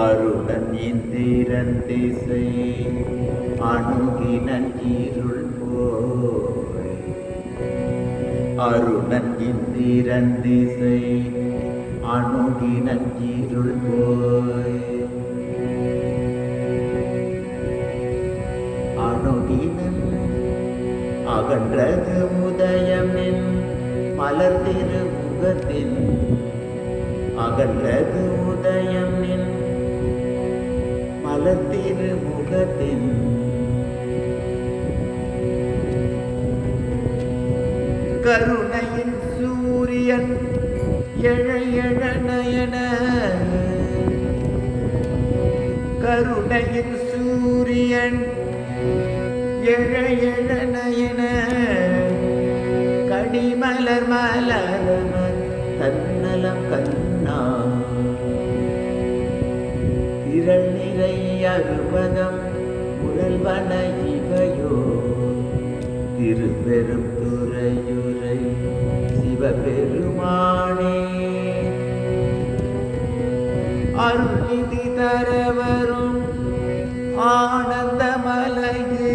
அருடன் இந்திரன் திசை அணுகினன் இருள் போய் அருடன் இந்திரன் திசை அணுகினன் இருள் போய் அணுகினன் அகன்றது உதயமின் மலர் திருமுகத்தின் அகன்றது உதயமின் மலத்திரு முகத்தின் கருணையின் சூரியன் எழ நயன கருணையின் சூரியன் எழ நயன கடிமலர் மலர் தன்னலம் கண்ணா திரள் நிறை அறுபதம் உடல்வன இவையோ திருப்பெரும் துறையுரை சிவபெருமானே. அருள்நிதி தரவரும் ஆனந்த மலையே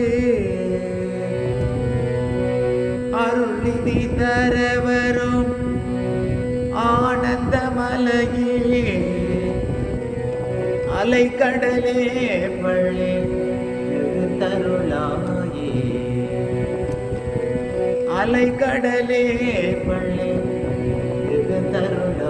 அருள்நிதி தரவரும் ஆனந்த மலையே அலைக்கடலே பழே தருளாயே. அலைக்கடலே பழே தருளாயே.